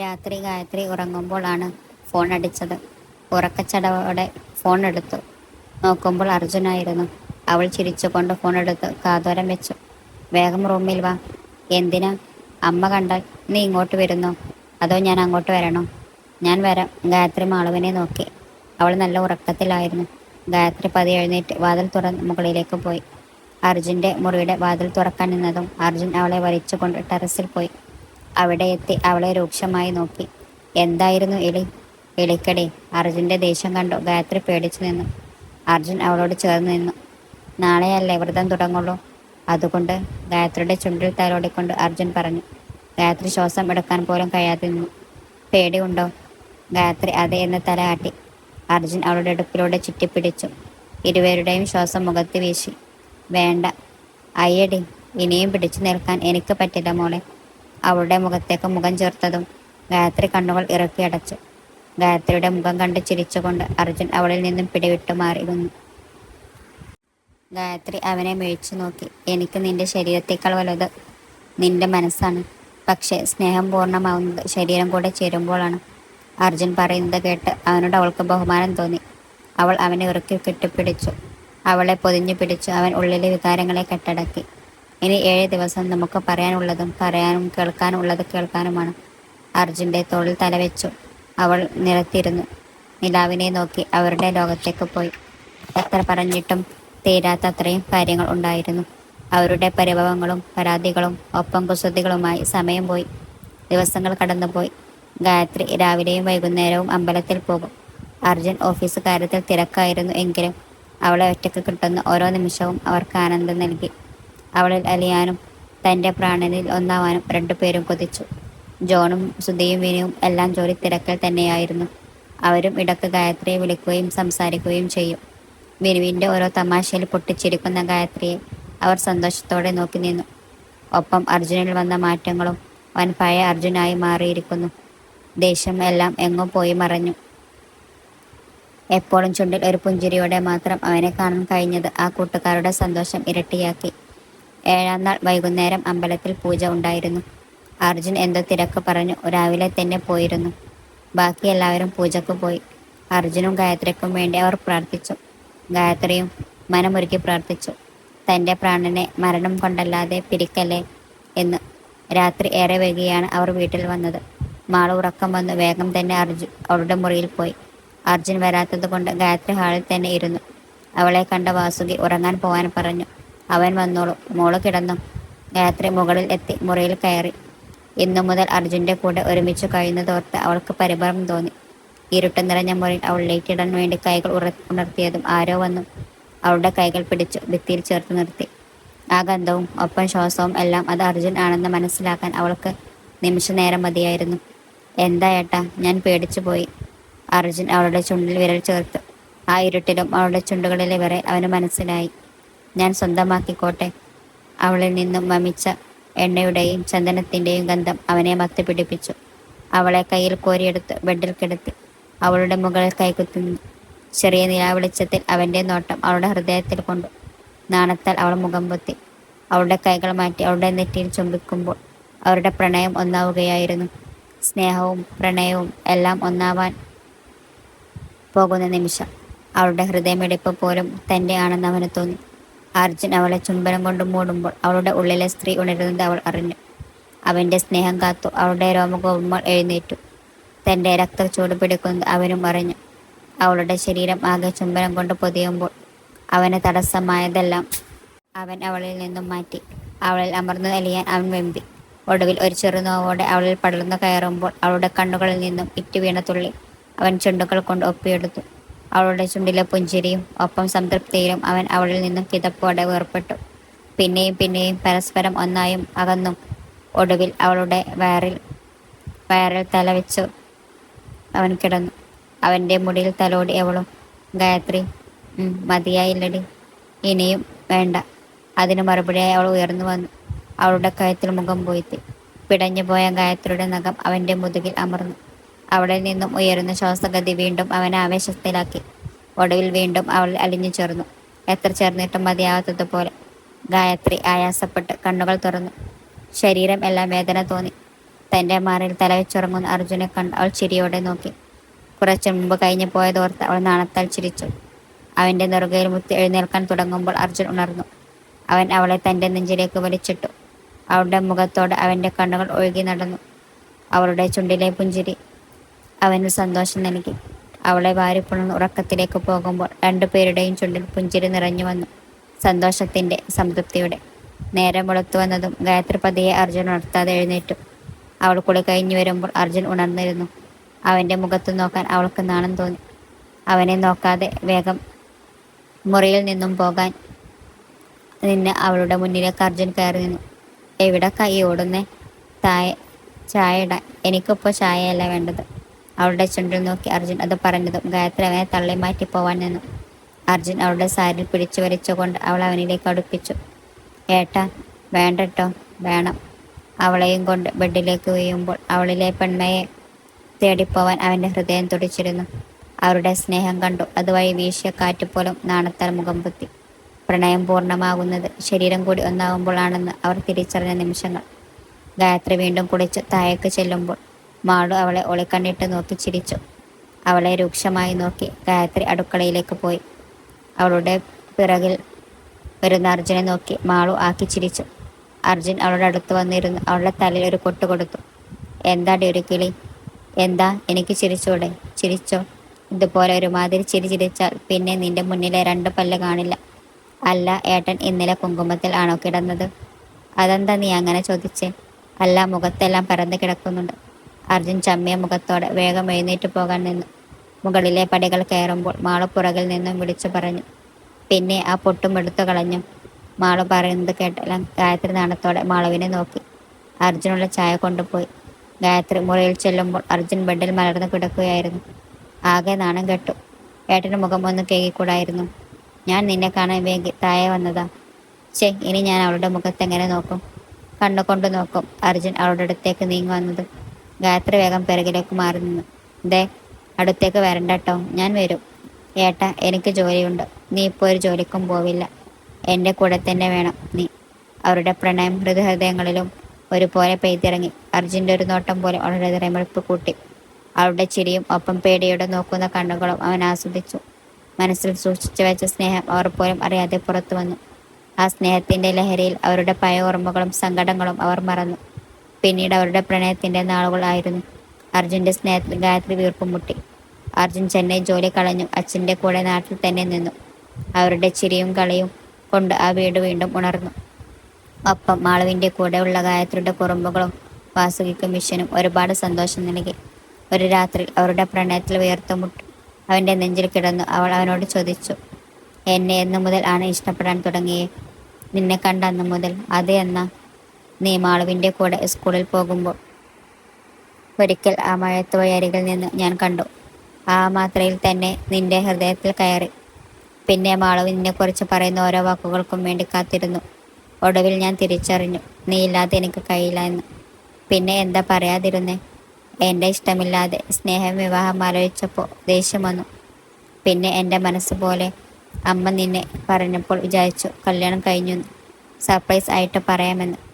രാത്രി ഗായത്രി ഉറങ്ങുമ്പോഴാണ് ഫോൺ അടിച്ചത്. ഉറക്കച്ചടവോടെ ഫോൺ എടുത്തു. നോക്കുമ്പോൾ അർജുനായിരുന്നു. അവൾ ചിരിച്ചുകൊണ്ട് ഫോൺ എടുത്ത് കാതോരം വെച്ചു. വേഗം റൂമിൽ വാ. എന്തിനാ? അമ്മ കണ്ടാൽ നീ ഇങ്ങോട്ട് വരുന്നോ? അതോ ഞാൻ അങ്ങോട്ട് വരണോ? ഞാൻ വരാം. ഗായത്രി മാളവനെ നോക്കി. അവൾ നല്ല ഉറക്കത്തിലായിരുന്നു. ഗായത്രി പതി എഴുന്നേറ്റ് വാതിൽ തുറന്ന് മുകളിലേക്ക് പോയി. അർജുന്റെ മുറിയുടെ വാതിൽ തുറക്കാൻ നിന്നതും അർജുൻ അവളെ വലിച്ചുകൊണ്ട് ടെറസിൽ പോയി. അവിടെ എത്തി അവളെ രൂക്ഷമായി നോക്കി. എന്തായിരുന്നു എലി? എലിക്കടി അർജുന്റെ ദേഷ്യം കണ്ടു. ഗായത്രി പേടിച്ചു നിന്നു. അർജുൻ അവളോട് ചേർന്ന് നിന്നു. നാളെയല്ലേ വ്രതം തുടങ്ങുള്ളൂ? അതുകൊണ്ട് ഗായത്രിയുടെ ചുണ്ടിൽ തലോടിക്കൊണ്ട് അർജുൻ പറഞ്ഞു. ഗായത്രി ശ്വാസം എടുക്കാൻ പോലും കഴിയാതെ നിന്നു. പേടിയുണ്ടോ? ഗായത്രി അതെ എന്ന് തലയാട്ടി അർജുൻ അവളുടെ അടുപ്പിലൂടെ ചുറ്റിപ്പിടിച്ചു. ഇരുവരുടെയും ശ്വാസം മുഖത്ത് വീശി. വേണ്ട. അയ്യടി ഇനിയും പിടിച്ചു നിൽക്കാൻ എനിക്ക് പറ്റില്ല മോളെ. അവളുടെ മുഖത്തേക്ക് മുഖം ചേർത്തതും ഗായത്രി കണ്ണുകൾ ഇറക്കി അടച്ചു. ഗായത്രിയുടെ മുഖം കണ്ട് ചിരിച്ചുകൊണ്ട് അർജുൻ അവളിൽ നിന്നും പിടിവിട്ടു മാറി നിന്നു ഗായത്രി അവനെ മേഴിച്ചു നോക്കി. എനിക്ക് നിന്റെ ശരീരത്തേക്കാൾ വലുത് നിന്റെ മനസ്സാണ്. പക്ഷേ സ്നേഹം പൂർണമാവുന്നത് ശരീരം കൂടെ ചേരുമ്പോഴാണ് അർജുൻ പറയുന്നത് കേട്ട് അവനോട് അവൾക്ക് ബഹുമാനം തോന്നി. അവൾ അവനെ ഉറക്കി കെട്ടിപ്പിടിച്ചു. അവളെ പൊതിഞ്ഞു പിടിച്ചു. അവൻ ഉള്ളിലെ വികാരങ്ങളെ കെട്ടടക്കി. ഇനി ഏഴ് ദിവസം നമുക്ക് പറയാനുള്ളതും പറയാനും കേൾക്കാനുള്ളത് കേൾക്കാനുമാണ്. അർജുന്റെ തോളിൽ തലവെച്ചു അവൾ നിലത്തിരുന്നു. നിലാവിനെ നോക്കി അവരുടെ ലോകത്തേക്ക് പോയി. എത്ര പറഞ്ഞിട്ടും തീരാത്ത അത്രയും കാര്യങ്ങൾ ഉണ്ടായിരുന്നു. അവരുടെ പരിഭവങ്ങളും പരാതികളും ഒപ്പം കുസൃതികളുമായി സമയം പോയി. ദിവസങ്ങൾ കടന്നുപോയി. ഗായത്രി രാവിലെയും വൈകുന്നേരവും അമ്പലത്തിൽ പോകും. അർജുൻ ഓഫീസ് കാര്യത്തിൽ തിരക്കായിരുന്നു എങ്കിലും അവളെ ഒറ്റയ്ക്ക് കിട്ടുന്ന ഓരോ നിമിഷവും അവർക്ക് ആനന്ദം നൽകി. അവളിൽ അലിയാനും തന്റെ പ്രാണനിൽ ഒന്നാവാനും രണ്ടുപേരും കൊതിച്ചു. ജോണും സുധിയും വിനയും എല്ലാം ജോലി തിരക്കൽ തന്നെയായിരുന്നു. അവരും ഇടയ്ക്ക് ഗായത്രിയെ വിളിക്കുകയും സംസാരിക്കുകയും ചെയ്യും. വിനുവിന്റെ ഓരോ തമാശയിൽ പൊട്ടിച്ചിരിക്കുന്ന ഗായത്രിയെ അവർ സന്തോഷത്തോടെ നോക്കി നിന്നു. ഒപ്പം അർജുനിൽ വന്ന മാറ്റങ്ങളും വൻ പഴയ അർജുനായി മാറിയിരിക്കുന്നു. ദേഷ്യം എല്ലാം എങ്ങും പോയി മറഞ്ഞു. എപ്പോഴും ചുണ്ടിൽ ഒരു പുഞ്ചിരിയോടെ മാത്രം അവനെ കാണാൻ കഴിഞ്ഞത് ആ കൂട്ടുകാരുടെ സന്തോഷം ഇരട്ടിയാക്കി. ഏഴാം നാൾ വൈകുന്നേരം അമ്പലത്തിൽ പൂജ ഉണ്ടായിരുന്നു. അർജുൻ എന്തോ തിരക്ക് പറഞ്ഞു. രാവിലെ തന്നെ പോയിരുന്നു. ബാക്കി എല്ലാവരും പൂജക്ക് പോയി. അർജുനും ഗായത്രിക്കും വേണ്ടി അവർ പ്രാർത്ഥിച്ചു. ഗായത്രിയും മനമൊരുക്കി പ്രാർത്ഥിച്ചു. തന്റെ പ്രാണനെ മരണം കൊണ്ടല്ലാതെ പിരിക്കല്ലേ എന്ന്. രാത്രി ഏറെ വൈകിയാണ് അവർ വീട്ടിൽ വന്നത്. മാള ഉറക്കം വന്ന്. വേഗം തന്നെ അർജുൻ അവളുടെ മുറിയിൽ പോയി. അർജുൻ വരാത്തത് കൊണ്ട് ഗായത്രി ഹാളിൽ തന്നെ ഇരുന്നു. അവളെ കണ്ട വാസുകി ഉറങ്ങാൻ പോകാൻ പറഞ്ഞു. അവൻ വന്നോളൂ. മോൾ കിടന്നു. രാത്രി മുകളിൽ എത്തി മുറിയിൽ കയറി. ഇന്നു മുതൽ അർജുന്റെ കൂടെ ഒരുമിച്ച് കഴിയുന്നതോർത്ത് അവൾക്ക് പരിഭ്രമം തോന്നി. ഇരുട്ട് നിറഞ്ഞ മുറിയിൽ അവൾ ലൈറ്റിടാൻ വേണ്ടി കൈകൾ ഉണർത്തിയതും ആരോ വന്നു. അവളുടെ കൈകൾ പിടിച്ചു ഭിത്തിയിൽ ചേർത്ത് നിർത്തി. ആ ഗന്ധവും ഒപ്പം ശ്വാസവും എല്ലാം അത് അർജുൻ ആണെന്ന് മനസ്സിലാക്കാൻ അവൾക്ക് നിമിഷ നേരം മതിയായിരുന്നു. എന്താ ഏട്ടാ ഞാൻ പേടിച്ചു പോയി. അർജുൻ അവളുടെ ചുണ്ടിൽ വിരൽ ചേർത്തു. ആ ഇരുട്ടിലും അവളുടെ ചുണ്ടുകളിലെ വരെ അവന് മനസ്സിലായി. ഞാൻ സ്വന്തമാക്കിക്കോട്ടെ. അവളിൽ നിന്നും മമിച്ച എണ്ണയുടെയും ചന്ദനത്തിന്റെയും ഗന്ധം അവനെ മത്തി പിടിപ്പിച്ചു. അവളെ കയ്യിൽ കോരിയെടുത്ത് ബെഡിൽ കിടത്തി അവളുടെ മുകളിൽ കൈകുത്തുന്നു. ചെറിയ നിലാവെളിച്ചത്തിൽ അവന്റെ നോട്ടം അവളുടെ ഹൃദയത്തിൽ കൊണ്ടു. നാണത്താൽ അവൾ മുഖം പൊത്തി. അവളുടെ കൈകൾ മാറ്റി അവളുടെ നെറ്റിയിൽ ചുംബിക്കുമ്പോൾ അവരുടെ പ്രണയം ഒന്നാവുകയായിരുന്നു. സ്നേഹവും പ്രണയവും എല്ലാം ഒന്നാവാൻ പോകുന്ന നിമിഷം അവളുടെ ഹൃദയമെടുപ്പ് പോലും തന്റെ ആണെന്ന് അവന് തോന്നി. അർജുൻ അവളെ ചുംബനം കൊണ്ട് മൂടുമ്പോൾ അവളുടെ ഉള്ളിലെ സ്ത്രീ ഉണരുന്നത് അവൾ അറിഞ്ഞു. അവന്റെ സ്നേഹം കാത്തു. അവളുടെ രോമകോപങ്ങൾ എഴുന്നേറ്റു. തന്റെ രക്ത ചൂട് പിടിക്കുന്നത് അവനും അറിഞ്ഞു. അവളുടെ ശരീരം ആകെ ചുംബനം കൊണ്ട് പൊതിയുമ്പോൾ അവന് തടസ്സമായതെല്ലാം അവൻ അവളിൽ നിന്നും മാറ്റി. അവളിൽ അമർന്നു എലിയാൻ അവൻ വെമ്പി. ഒടുവിൽ ഒരു ചെറുനോവോടെ അവളിൽ പടർന്നു കയറുമ്പോൾ അവളുടെ കണ്ണുകളിൽ നിന്നും ഇറ്റു വീണ തുള്ളി അവൻ ചുണ്ടുകൾ കൊണ്ട് ഒപ്പിയെടുത്തു. അവളുടെ ചുണ്ടിലെ പുഞ്ചിരിയും ഒപ്പം സംതൃപ്തിയിലും അവൻ അവളിൽ നിന്നും കിതപ്പോടെ വേർപ്പെട്ടു. പിന്നെയും പിന്നെയും പരസ്പരം ഒന്നായും അകന്നും ഒടുവിൽ അവളുടെ വയറിൽ വയറിൽ തലവെച്ചു അവൻ കിടന്നു. അവന്റെ മുടിയിൽ തലോടി അവളും ഗായത്രി മതിയായില്ലടി ഇനിയും വേണ്ട. അതിന് മറുപടിയായി അവൾ ഉയർന്നു വന്നു. അവളുടെ കയത്തിൽ മുഖം പോയിത്തി. പിടഞ്ഞു പോയ ഗായത്രിയുടെ നഖം അവന്റെ മുതുകിൽ അമർന്നു. അവിടെ നിന്നും ഉയരുന്ന ശ്വാസഗതി വീണ്ടും അവനെ ആവേശത്തിലാക്കി. ഒടുവിൽ വീണ്ടും അവൾ അലിഞ്ഞു ചേർന്നു. എത്ര ചേർന്നിട്ടും മതിയാവാത്തതുപോലെ ഗായത്രി ആയാസപ്പെട്ട് കണ്ണുകൾ തുറന്നു. ശരീരം എല്ലാം വേദന തോന്നി. തന്റെ മാറിൽ തലവെച്ചുറങ്ങുന്ന അർജുനെ കണ്ട് അവൾ ചിരിയോടെ നോക്കി. കുറച്ചു മുമ്പ് കഴിഞ്ഞു പോയതോർത്ത് അവൾ നാണത്താൽ ചിരിച്ചു. അവന്റെ നെറുകയിൽ മുത്തി എഴുന്നേൽക്കാൻ തുടങ്ങുമ്പോൾ അർജുൻ ഉണർന്നു. അവൻ അവളെ തന്റെ നെഞ്ചിലേക്ക് വലിച്ചിട്ടു. അവളുടെ മുഖത്തോട് അവന്റെ കണ്ണുകൾ ഒഴുകി നടന്നു. അവളുടെ ചുണ്ടിലെ പുഞ്ചിരി അവന് സന്തോഷം നൽകി. അവളെ വാരിപ്പുണർന്ന് ഉറക്കത്തിലേക്ക് പോകുമ്പോൾ രണ്ടുപേരുടെയും ചുണ്ടിൽ പുഞ്ചിരി നിറഞ്ഞു വന്നു. സന്തോഷത്തിന്റെ സംതൃപ്തിയുടെ. നേരം വെളുത്തു വന്നതും ഗായത്രി പതിയെ അർജുൻ ഉണർത്താതെ എഴുന്നേറ്റു. അവൾ കുളി കഴിഞ്ഞു വരുമ്പോൾ അർജുൻ ഉണർന്നിരുന്നു. അവന്റെ മുഖത്ത് നോക്കാൻ അവൾക്ക് നാണം തോന്നി. അവനെ നോക്കാതെ വേഗം മുറിയിൽ നിന്നും പോകാൻ നിന്ന് അവളുടെ മുന്നിലേക്ക് അർജുൻ കയറി നിന്നു. എവിടെ കൈ ഓടുന്നേ? തായ ചായ ഇടാൻ. എനിക്കിപ്പോൾ ചായയല്ല വേണ്ടത്. അവളുടെ ചുണ്ടിൽ നോക്കി അർജുൻ അത് പറഞ്ഞതും ഗായത്രി അവനെ തള്ളി മാറ്റി പോവാൻ നിന്നു. അർജുൻ അവളുടെ സാരിൽ പിടിച്ചു വരച്ചുകൊണ്ട് അവൾ അവനിലേക്ക് അടുപ്പിച്ചു. ഏട്ട വേണ്ടട്ടോ വേണം. അവളെയും കൊണ്ട് ബെഡിലേക്ക് വീഴുമ്പോൾ അവളിലെ പെൺമയെ തേടിപ്പോവാൻ അവന്റെ ഹൃദയം തുടിച്ചിരുന്നു. അവരുടെ സ്നേഹം കണ്ടു. അതുവഴി വീശിയ കാറ്റ് പോലും നാണത്താൽ മുഖം പൊത്തി. പ്രണയം പൂർണമാകുന്നത് ശരീരം കൂടി ഒന്നാകുമ്പോഴാണെന്ന് അവർ തിരിച്ചറിഞ്ഞ നിമിഷങ്ങൾ. ഗായത്രി വീണ്ടും കുടിച്ച് താഴേക്ക് ചെല്ലുമ്പോൾ മാളു അവളെ ഒളിക്കണ്ണിട്ട് നോക്കി ചിരിച്ചു. അവളെ രൂക്ഷമായി നോക്കി ഗായത്രി അടുക്കളയിലേക്ക് പോയി. അവളുടെ പിറകിൽ വരുന്ന അർജുനെ നോക്കി മാളു ആക്കി ചിരിച്ചു. അർജുൻ അവളുടെ അടുത്ത് വന്നിരുന്നു. അവളുടെ തലയിൽ ഒരു കൊട്ട് കൊടുത്തു. എന്താടി ഒരു കിളി? എന്താ എനിക്ക് ചിരിച്ചൂടെ? ചിരിച്ചോ? ഇതുപോലെ ഒരുമാതിരി ചിരി ചിരിച്ചാൽ പിന്നെ നിന്റെ മുന്നിലെ രണ്ട് പല്ല് കാണില്ല. അല്ല ഏട്ടൻ ഇന്നലെ കുങ്കുമത്തിൽ ആണോ കിടന്നത്? അതെന്താ നീ അങ്ങനെ ചോദിച്ചേ? അല്ല മുഖത്തെല്ലാം പരന്ന് കിടക്കുന്നുണ്ട്. അർജുൻ ചമ്മിയ മുഖത്തോടെ വേഗം എഴുന്നേറ്റ് പോകാൻ നിന്നു. മുകളിലെ പടികൾ കയറുമ്പോൾ മാളു പുറകിൽ നിന്നും വിളിച്ചു പറഞ്ഞു. പിന്നെ ആ പൊട്ടും എടുത്തു കളഞ്ഞു. മാള പറയുന്നത് കേട്ടെല്ലാം ഗായത്രി നാണത്തോടെ മാളവിനെ നോക്കി. അർജുനുള്ള ചായ കൊണ്ടുപോയി. ഗായത്രി മുറിയിൽ ചെല്ലുമ്പോൾ അർജുൻ ബെഡിൽ മലർന്നു കിടക്കുകയായിരുന്നു. ആകെ നാണം കെട്ടു. ഏട്ടന് മുഖം ഒന്ന് കേകിക്കൂടായിരുന്നു. ഞാൻ നിന്നെ കാണാൻ വേണ്ടി താഴെ വന്നതാ. ചേ ഇനി ഞാൻ അവളുടെ മുഖത്തെങ്ങനെ നോക്കും? കണ്ണുകൊണ്ട് നോക്കും അർജുൻ അവളുടെ അടുത്തേക്ക് നീങ്ങി വന്നത്. ഗായത്രി വേഗം പിറകിലേക്ക് മാറി നിന്നു ദേ അടുത്തേക്ക് വരണ്ട കേട്ടോ ഞാൻ വരും. ഏട്ട എനിക്ക് ജോലിയുണ്ട്. നീ ഇപ്പോൾ ഒരു ജോലിക്കും പോവില്ല. എന്റെ കൂടെ തന്നെ വേണം നീ. അവരുടെ പ്രണയം ഹൃദയഹൃദയങ്ങളിലും ഒരുപോലെ പെയ്തിറങ്ങി. അർജുന്റെ ഒരു നോട്ടം പോലെ അവളുടെ ഹൃദയമെടുപ്പ് കൂട്ടി. അവളുടെ ചിരിയും ഒപ്പം പേടിയോടെ നോക്കുന്ന കണ്ണുകളും അവൻ ആസ്വദിച്ചു. മനസ്സിൽ സൂക്ഷിച്ചു വെച്ച സ്നേഹം അവർ പോലും അറിയാതെ പുറത്തു വന്നു. ആ സ്നേഹത്തിന്റെ ലഹരിയിൽ അവരുടെ പഴയ ഓർമ്മകളും സങ്കടങ്ങളും അവർ മറന്നു. പിന്നീട് അവരുടെ പ്രണയത്തിന്റെ നാളുകളായിരുന്നു. അർജുന്റെ സ്നേഹത്തിൽ ഗായത്രി വീർപ്പും മുട്ടി. അർജുൻ ചെന്നൈ ജോലി കളഞ്ഞു. അച്ഛന്റെ കൂടെ നാട്ടിൽ തന്നെ നിന്നു. അവരുടെ ചിരിയും കളിയും കൊണ്ട് ആ വീട് വീണ്ടും ഉണർന്നു. ഒപ്പം മാളവിന്റെ കൂടെയുള്ള ഗായത്രിയുടെ കുറുമ്പുകളും വാസുകിക്കും മിഷനും ഒരുപാട് സന്തോഷം നൽകി. ഒരു രാത്രി അവരുടെ പ്രണയത്തിൽ ഉയർത്തുമുട്ടി അവന്റെ നെഞ്ചിൽ കിടന്നു അവൾ അവനോട് ചോദിച്ചു എന്നെ എന്നു മുതൽ ആണ് ഇഷ്ടപ്പെടാൻ തുടങ്ങിയേ? നിന്നെ കണ്ട അന്നു മുതൽ അത് എന്ന? നീ മാളുവിന്റെ കൂടെ സ്കൂളിൽ പോകുമ്പോൾ ഒരിക്കൽ ആ മഴത്ത് വയറികൾ നിന്ന് ഞാൻ കണ്ടു. ആ മാത്രയിൽ തന്നെ നിന്റെ ഹൃദയത്തിൽ കയറി. പിന്നെ മാളവിനെ കുറിച്ച് പറയുന്ന ഓരോ വാക്കുകൾക്കും വേണ്ടി കാത്തിരുന്നു. ഒടുവിൽ ഞാൻ തിരിച്ചറിഞ്ഞു നീ ഇല്ലാതെ എനിക്ക് കഴിയില്ല എന്ന്. പിന്നെ എന്താ പറയാതിരുന്നേ? എന്റെ ഇഷ്ടമില്ലാതെ സ്നേഹം വിവാഹം ആലോചിച്ചപ്പോൾ ദേഷ്യം വന്നു. പിന്നെ എന്റെ മനസ്സ് പോലെ അമ്മ നിന്നെ പറഞ്ഞപ്പോൾ വിചാരിച്ചു കല്യാണം കഴിഞ്ഞു സർപ്രൈസ് ആയിട്ട് പറയാമെന്ന്.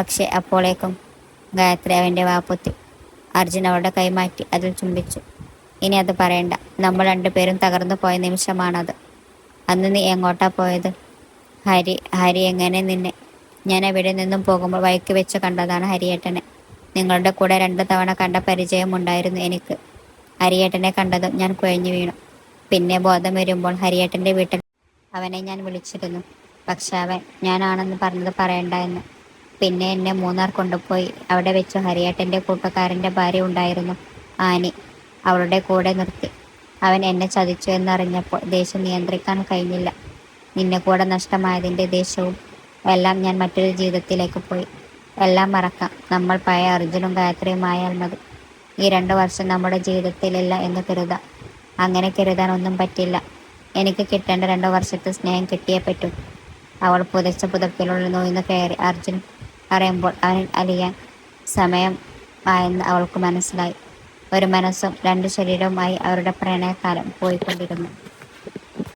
പക്ഷേ അപ്പോളേക്കും ഗായത്രി അവന്റെ വാപ്പൊത്തി അർജുൻ അവളുടെ കൈമാറ്റി അതിൽ ചുംബിച്ചു. ഇനി അത് പറയണ്ട. നമ്മൾ രണ്ടുപേരും തകർന്നു പോയ നിമിഷമാണത്. അന്ന് നീ എങ്ങോട്ടാ പോയത്? ഹരി ഹരി എങ്ങനെ നിന്നെ? ഞാൻ എവിടെ നിന്നും പോകുമ്പോൾ വൈക്ക് വെച്ച് കണ്ടതാണ് ഹരിയേട്ടനെ. നിങ്ങളുടെ കൂടെ രണ്ട് തവണ കണ്ട പരിചയമുണ്ടായിരുന്നു എനിക്ക്. ഹരിയേട്ടനെ കണ്ടതും ഞാൻ കുഴഞ്ഞു വീണു. പിന്നെ ബോധം വരുമ്പോൾ ഹരിയേട്ടന്റെ വീട്ടിൽ അവനെ ഞാൻ വിളിച്ചിരുന്നു. പക്ഷെ അവൻ ഞാനാണെന്ന് പറഞ്ഞത് പറയണ്ട എന്ന്. പിന്നെ എന്നെ മൂന്നാർ കൊണ്ടുപോയി. അവിടെ വെച്ച് ഹരിയേട്ടന്റെ കൂട്ടുകാരന്റെ ഭാര്യ ഉണ്ടായിരുന്നു ആനി. അവളുടെ കൂടെ നിർത്തി. അവൻ എന്നെ ചതിച്ചു എന്നറിഞ്ഞപ്പോൾ ദേഷ്യം നിയന്ത്രിക്കാൻ കഴിഞ്ഞില്ല. നിന്നെ കൂടെ നഷ്ടമായതിന്റെ ദേഷ്യവും എല്ലാം ഞാൻ മറ്റൊരു ജീവിതത്തിലേക്ക് പോയി. എല്ലാം മറക്കാം. നമ്മൾ പഴയ അർജുനും ഗായത്രിയുമായാൽ മതി. ഈ രണ്ട് വർഷം നമ്മുടെ ജീവിതത്തിലില്ല എന്ന് കരുതാം. അങ്ങനെ കരുതാൻ ഒന്നും പറ്റില്ല. എനിക്ക് കിട്ടേണ്ട രണ്ട് വർഷത്തെ സ്നേഹം കിട്ടിയേ പറ്റും. അവൾ പുതച്ച പുതപ്പിലുള്ള നോയിന്ന് കയറി അർജുൻ പറയുമ്പോൾ അവൻ അലിയാൻ സമയം ആയെന്ന് അവൾക്ക് മനസ്സിലായി. ഒരു മനസ്സും രണ്ട് ശരീരവുമായി അവരുടെ പ്രണയകാലം പോയിക്കൊണ്ടിരുന്നു.